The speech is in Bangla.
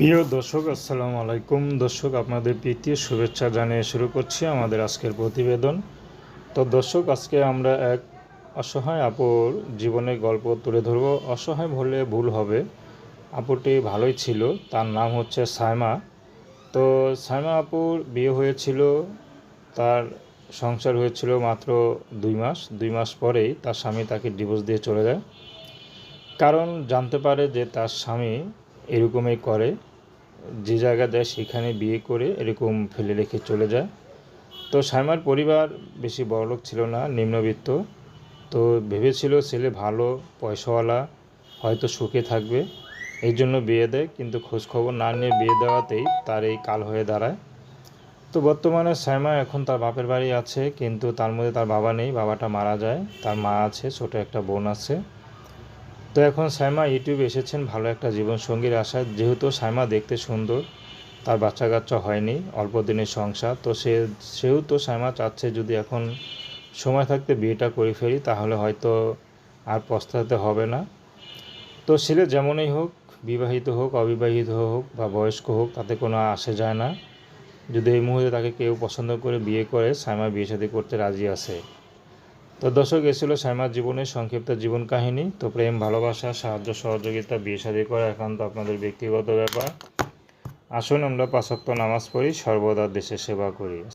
প্রিয় দর্শক, আসসালামু আলাইকুম। দর্শক, আপনাদের প্রীতি শুভেচ্ছা জানিয়ে শুরু করছি আমাদের আজকের প্রতিবেদন। তো দর্শক, আজকে আমরা এক অসহায় আপুর জীবনের গল্প তুলে ধরবো। অসহায় বললে ভুল হবে। আপুটি ভালোই ছিল, তার নাম হচ্ছে সায়মা তো সায়মা আপুর বিয়ে হয়েছিল, তার সংসার হয়েছিল মাত্র দুই মাস। দুই মাস পরেই তার স্বামী তাকে ডিভোর্স দিয়ে চলে যায়। কারণ জানতে পারে যে তার স্বামী এরকমই করে। যে জায়গা দেয় সেখানে বিয়ে করে এরকম ফেলে রেখে চলে যায়। তো সাইমার পরিবার বেশি বড়লোক ছিল না, নিম্নবিত্ত। তো ভেবেছিল ছেলে ভালো, পয়সাওয়ালা, হয়তো সুখে থাকবে। এই জন্য বিয়ে দেয়, কিন্তু খোঁজখবর না নিয়ে বিয়ে দেওয়াতেই তার এই কাল হয়ে দাঁড়ায়। তো বর্তমানে সাইমা এখন তার বাপের বাড়ি আছে, কিন্তু তার মধ্যে তার বাবা নেই, বাবাটা মারা যায়। তার মা আছে, ছোট একটা বোন আছে। তো এখন সাইমা ইউটিউবে এসেছেন ভালো একটা জীবনসঙ্গীর আশায়। যেহেতু সাইমা দেখতে সুন্দর, তার বাচ্চা কাচ্চা হয়নি, অল্প দিনের সংসার। তো সে, সেহেতু সাইমা চাচ্ছে যদি এখন সময় থাকতে বিয়েটা করে ফেলি, তাহলে হয়তো আর পস্তাতে হবে না। তো ছেলে যেমনই হোক, বিবাহিত হোক, অবিবাহিত হোক বা বয়স্ক হোক, তাতে কোনো আসে যায় না। যদি এই মুহূর্তে তাকে কেউ পছন্দ করে বিয়ে করে, সাইমা বিয়ে শাদী করতে রাজি আছে। তো দর্শক, এ ছিল সাইমার জীবনের সংক্ষিপ্ত জীবন কাহিনী। তো প্রেম, ভালোবাসা, সাহায্য, সহযোগিতা, বিয়ে শাদী করা একান্ত আপনাদের ব্যক্তিগত ব্যাপার। আসুন আমরা পাঁচক্ত নামাজ পড়ি, সর্বদা দেশের সেবা করি।